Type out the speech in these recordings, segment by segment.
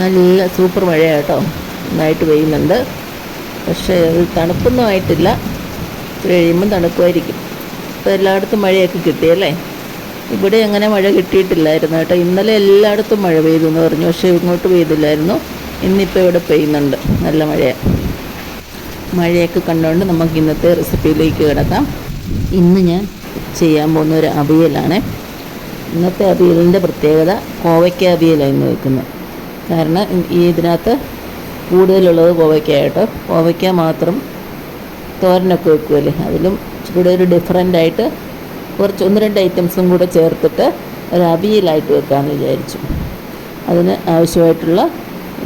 നല്ല സൂപ്പർ മഴയാണ് കേട്ടോ നന്നായിട്ട് പെയ്യുന്നുണ്ട്. പക്ഷേ അത് തണുപ്പൊന്നും ആയിട്ടില്ല. കഴിയുമ്പം തണുക്കുമായിരിക്കും ഇപ്പോൾ എല്ലായിടത്തും മഴയൊക്കെ കിട്ടിയല്ലേ ഇവിടെ അങ്ങനെ മഴ കിട്ടിയിട്ടില്ലായിരുന്നു കേട്ടോ. ഇന്നലെ എല്ലായിടത്തും മഴ പെയ്തു എന്ന് പറഞ്ഞു. പക്ഷേ ഇങ്ങോട്ട് പെയ്തില്ലായിരുന്നു. ഇന്നിപ്പോൾ ഇവിടെ പെയ്യുന്നുണ്ട്. നല്ല മഴയാണ് മഴയൊക്കെ കണ്ടുകൊണ്ട് നമുക്ക് ഇന്നത്തെ റെസിപ്പിയിലേക്ക് കിടക്കാം. ഇന്ന് ഞാൻ ചെയ്യാൻ പോകുന്ന ഒരു അവിയലാണ്. ഇന്നത്തെ അവിയലിന്റെ പ്രത്യേകത കോവയ്ക്ക അവിയലാണ് ഇന്ന് വെക്കുന്നത്. കാരണം ഈ ഇതിനകത്ത് കൂടുതലുള്ളത് കോവയ്ക്ക കോവയ്ക്ക മാത്രം തോരനൊക്കെ വെക്കുമല്ലേ അതിലും ഇവിടെ ഒരു ഡിഫറെന്റ് ആയിട്ട് കുറച്ച് ഒന്ന് രണ്ട് ഐറ്റംസും കൂടെ ചേർത്തിട്ട് ഒരു അവിയലായിട്ട് വെക്കാമെന്ന് വിചാരിച്ചു. അതിന് ആവശ്യമായിട്ടുള്ള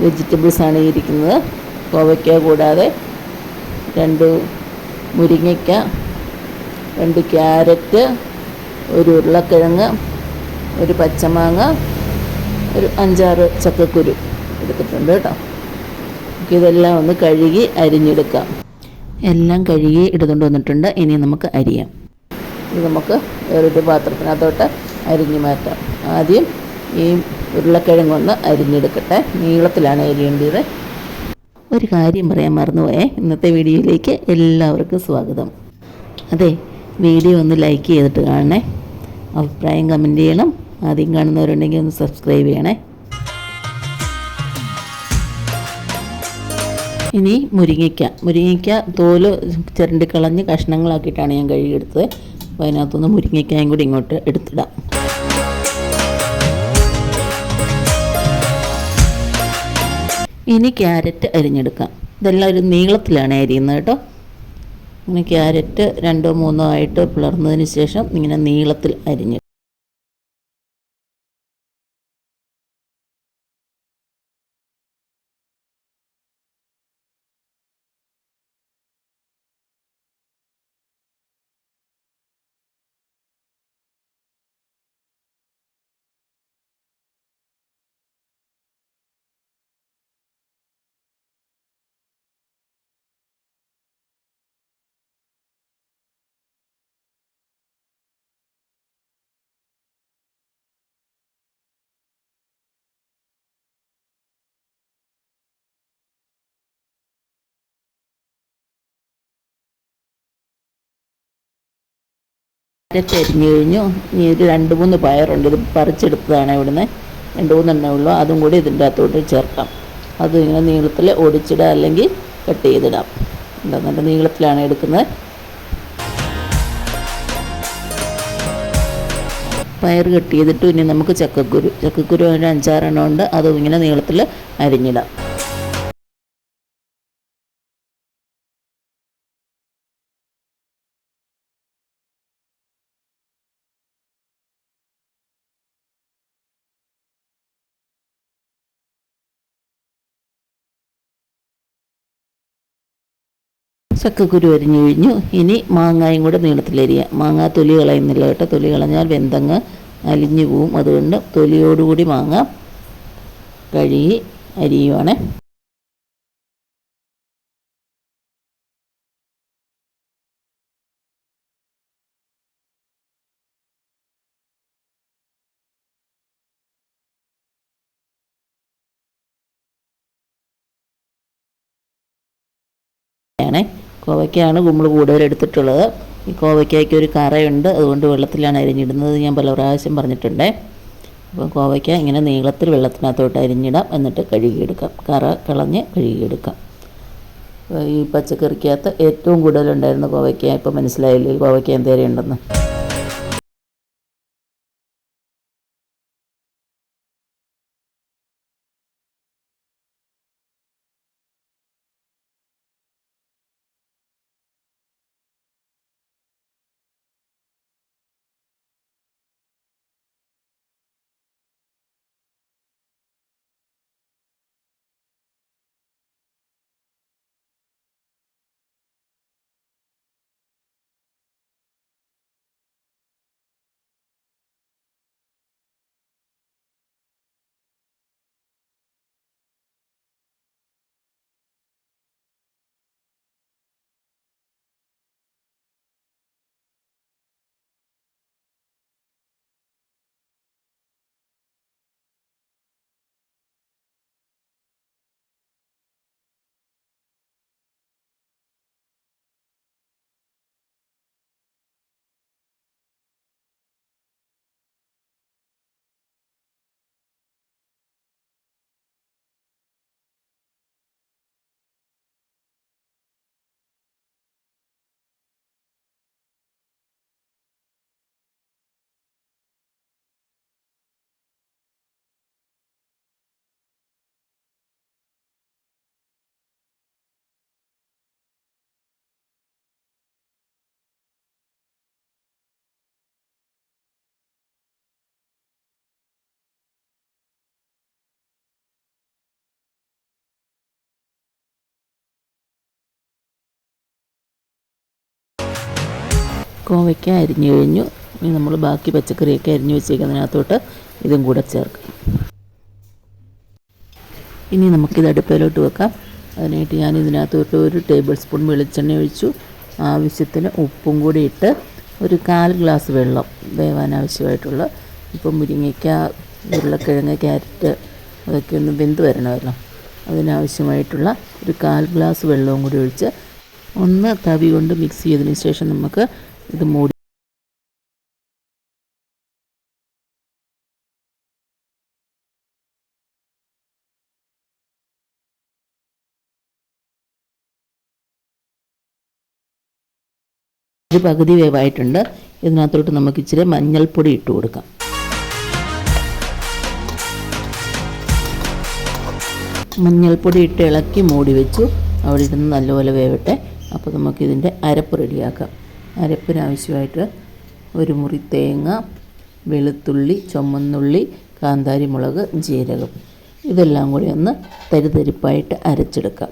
വെജിറ്റബിൾസാണ് ഈ ഇരിക്കുന്നത്. കോവയ്ക്ക കൂടാതെ രണ്ട് മുരിങ്ങയ്ക്ക രണ്ട് ക്യാരറ്റ് ഒരു ഉരുളക്കിഴങ്ങ് ഒരു പച്ചമാങ്ങ ഒരു അഞ്ചാറ് ചക്കക്കുരു എടുത്തിട്ടുണ്ട് കേട്ടോ. നമുക്ക് ഇതെല്ലാം ഒന്ന് കഴുകി അരിഞ്ഞെടുക്കാം. എല്ലാം കഴുകി എടുത്തുകൊണ്ട് വന്നിട്ടുണ്ട്. ഇനി നമുക്ക് അരിയാം. ഇത് നമുക്ക് വേറൊരു പാത്രത്തിനകത്തോട്ട് അരിഞ്ഞു മാറ്റാം. ആദ്യം ഈ ഉരുളക്കിഴങ്ങൊന്ന് അരിഞ്ഞെടുക്കട്ടെ. നീളത്തിലാണ് അരിയേണ്ടത്. ഒരു കാര്യം പറയാൻ മറന്നുപോയേ. ഇന്നത്തെ വീഡിയോയിലേക്ക് എല്ലാവർക്കും സ്വാഗതം. അതെ വീഡിയോ ഒന്ന് ലൈക്ക് ചെയ്തിട്ട് കാണണേ. അഭിപ്രായം കമന്റ് ചെയ്യണം. ആദ്യം കാണുന്നവരുണ്ടെങ്കിൽ ഒന്ന് സബ്സ്ക്രൈബ് ചെയ്യണേ. ഇനി മുരിങ്ങയ്ക്ക. മുരിങ്ങയ്ക്ക തോൽ ചിരണ്ടി കളഞ്ഞ് കഷ്ണങ്ങളാക്കിയിട്ടാണ് ഞാൻ കഴുകിയെടുത്തത് അപ്പോൾ അതിനകത്തുനിന്ന് മുരിങ്ങയ്ക്കായും കൂടി ഇങ്ങോട്ട് എടുത്തിടാം. ഇനി ക്യാരറ്റ് അരിഞ്ഞെടുക്കാം. ഇതെല്ലാം ഒരു നീളത്തിലാണ് അരിയുന്നത് കേട്ടോ. ഇങ്ങനെ ക്യാരറ്റ് രണ്ടോ മൂന്നോ ആയിട്ട് പിളർന്നതിന് ശേഷം ഇങ്ങനെ നീളത്തിൽ അരിഞ്ഞ് അരിഞ്ഞു കഴിഞ്ഞു. ഇനി ഒരു രണ്ട് മൂന്ന് പയറുണ്ട്. ഇത് പറിച്ചെടുത്തതാണ് ഇവിടുന്ന്. രണ്ട് മൂന്നെണ്ണേ ഉള്ളൂ. അതും കൂടി ഇതിന്റെ അകത്തോട്ട് ചേർക്കാം. അത് ഇങ്ങനെ നീളത്തിൽ ഒടിച്ചിടുക അല്ലെങ്കിൽ കട്ട് ചെയ്തിടാം. എന്താ നല്ല നീളത്തിലാണ് എടുക്കുന്നത്. പയർ കട്ട് ചെയ്തിട്ട് ഇനി നമുക്ക് ചക്കക്കുരു. ചക്കക്കുരു ഒരു അഞ്ചാറെണ്ണം ഉണ്ട്. അതും ഇങ്ങനെ നീളത്തിൽ അരിഞ്ഞിടാം. ചക്കക്കുരു അരിഞ്ഞു കഴിഞ്ഞു ഇനി മാങ്ങായും കൂടെ നീളത്തിലരിയുക മാങ്ങ തൊലി കളയുന്നില്ല കേട്ടോ. തൊലി കളഞ്ഞാൽ വെന്തങ്ങ് അലിഞ്ഞു പോവും. അതുകൊണ്ട് തൊലിയോടുകൂടി മാങ്ങ കഴുകി അരിയുവാണേ. ആണേ കോവയ്ക്കാണ് നമ്മൾ കൂടുതൽ എടുത്തിട്ടുള്ളത്. ഈ കോവയ്ക്കയ്ക്ക് ഒരു കറയുണ്ട്. അതുകൊണ്ട് വെള്ളത്തിലാണ് അരിഞ്ഞിടുന്നത് ഞാൻ പല പ്രാവശ്യം പറഞ്ഞിട്ടുണ്ടേ. അപ്പോൾ കോവയ്ക്ക ഇങ്ങനെ നീളത്തിൽ വെള്ളത്തിനകത്തോട്ട് അരിഞ്ഞിടാം. എന്നിട്ട് കഴുകിയെടുക്കാം. കറ കളഞ്ഞ് കഴുകിയെടുക്കാം. ഈ പച്ചക്കറിക്കകത്ത് ഏറ്റവും കൂടുതലുണ്ടായിരുന്ന കോവയ്ക്ക ഇപ്പോൾ മനസ്സിലായില്ലേ? കോവയ്ക്ക എന്തേരെയുണ്ടെന്ന്. കോവയ്ക്ക അരിഞ്ഞു കഴിഞ്ഞു. ഇനി നമ്മൾ ബാക്കി പച്ചക്കറിയൊക്കെ അരിഞ്ഞു വെച്ചേക്കുന്നതിനകത്തോട്ട് ഇതും കൂടെ ചേർക്കാം. ഇനി നമുക്കിത് അടുപ്പയിലോട്ട് വെക്കാം. അതിനായിട്ട് ഞാൻ ഇതിനകത്തോട്ട് ഒരു ടേബിൾ സ്പൂൺ വെളിച്ചെണ്ണ ഒഴിച്ചു. ആവശ്യത്തിന് ഉപ്പും കൂടി ഇട്ട് ഒരു കാൽ ഗ്ലാസ് വെള്ളം വേവാൻ ആവശ്യമായിട്ടുള്ള ഇപ്പം മുരിങ്ങയ്ക്ക ഉരുളക്കിഴങ്ങ് ക്യാരറ്റ് അതൊക്കെ ഒന്ന് വെന്ത് വരണമല്ലോ. അതിനാവശ്യമായിട്ടുള്ള ഒരു കാൽ ഗ്ലാസ് വെള്ളവും കൂടി ഒഴിച്ച് ഒന്ന് തവി കൊണ്ട് മിക്സ് ചെയ്തതിന് ശേഷം നമുക്ക് ഇത് മൂടി ഒരു പകുതി വേവായിട്ടുണ്ട്. ഇതിനകത്തോട്ട് നമുക്ക് ഇച്ചിരി മഞ്ഞൾപ്പൊടി ഇട്ട് കൊടുക്കാം. മഞ്ഞൾപ്പൊടി ഇട്ട് ഇളക്കി മൂടി വെച്ചു. അവിടെ ഇരുന്ന് നല്ലപോലെ വേവട്ടെ. അപ്പോൾ നമുക്കിതിന്റെ അരപ്പ് റെഡിയാക്കാം. അരപ്പിന് ആവശ്യമായിട്ട് ഒരു മുറി തേങ്ങ വെളുത്തുള്ളി ചുമന്നുള്ളി കാന്താരിമുളക് ജീരകം. ഇതെല്ലാം കൂടി ഒന്ന് തരിതരിപ്പായിട്ട് അരച്ചെടുക്കാം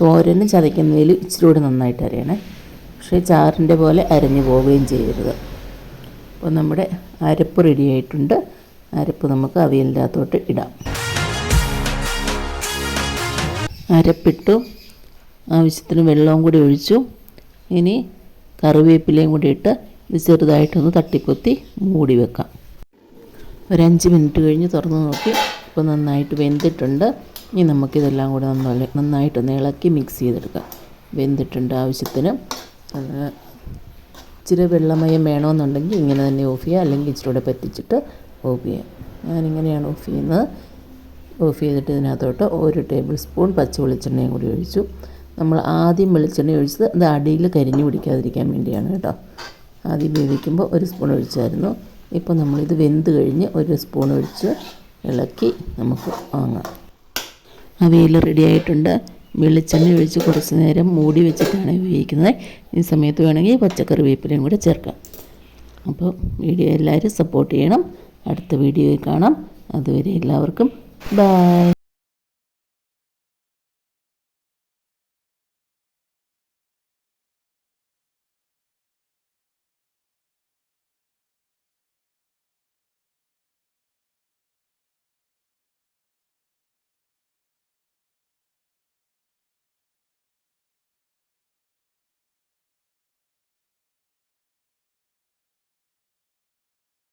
തോരന് ചതയ്ക്കുന്നതിൽ ഇച്ചിരി കൂടി നന്നായിട്ട് അരയണേ. പക്ഷേ ചാറിന്റെ പോലെ അരഞ്ഞു പോവുകയും ചെയ്യരുത്. അപ്പോൾ നമ്മുടെ അരപ്പ് റെഡി ആയിട്ടുണ്ട്. അരപ്പ് നമുക്ക് അവിയലിനകത്തോട്ട് ഇടാം. അരപ്പിട്ടു. ആവശ്യത്തിന് വെള്ളവും കൂടി ഒഴിച്ചു. ഇനി കറിവേപ്പിലയും കൂടി ഇട്ട് ഇത് ചെറുതായിട്ടൊന്ന് തട്ടിക്കൊത്തി മൂടി വെക്കാം. ഒരഞ്ച് മിനിറ്റ് കഴിഞ്ഞ് തുറന്ന് നോക്കി. ഇപ്പോൾ നന്നായിട്ട് വെന്തിട്ടുണ്ട്. ഇനി നമുക്കിതെല്ലാം കൂടെ നന്നായി നന്നായിട്ടൊന്ന് ഇളക്കി മിക്സ് ചെയ്തെടുക്കാം. വെന്തിട്ടുണ്ട് ആവശ്യത്തിന്. ഇച്ചിരി വെള്ളമയം വേണമെന്നുണ്ടെങ്കിൽ ഇങ്ങനെ തന്നെ ഓഫ് ചെയ്യുക അല്ലെങ്കിൽ ഇച്ചിരി കൂടെ പറ്റിച്ചിട്ട് ഓഫ് ചെയ്യാം. ഞാനിങ്ങനെയാണ് ഓഫ് ചെയ്യുന്നത്. ഓഫ് ചെയ്തിട്ട് ഇതിനകത്തോട്ട് ഒരു ടേബിൾ സ്പൂൺ പച്ച വെളിച്ചെണ്ണയും കൂടി ഒഴിച്ചു. നമ്മൾ ആദ്യം വെളിച്ചെണ്ണ ഒഴിച്ചത് അത് അടിയിൽ കരിഞ്ഞു പിടിക്കാതിരിക്കാൻ വേണ്ടിയാണ് കേട്ടോ. ആദ്യം വേവിക്കുമ്പോൾ ഒരു സ്പൂൺ ഒഴിച്ചായിരുന്നു. ഇപ്പോൾ നമ്മളിത് വെന്ത് കഴിഞ്ഞ് ഒരു സ്പൂൺ ഒഴിച്ച് ഇളക്കി നമുക്ക് വാങ്ങാം. അവയിൽ റെഡി ആയിട്ടുണ്ട്. വെളിച്ചെണ്ണ ഒഴിച്ച് കുറച്ച് നേരം മൂടി വെച്ചിട്ടാണ് ഉപയോഗിക്കുന്നത് ഈ സമയത്ത് വേണമെങ്കിൽ പച്ചക്കറി വേപ്പിലയും കൂടെ ചേർക്കാം. അപ്പോൾ വീഡിയോ എല്ലാവരും സപ്പോർട്ട് ചെയ്യണം. അടുത്ത വീഡിയോയിൽ കാണാം. അതുവരെ എല്ലാവർക്കും ബൈ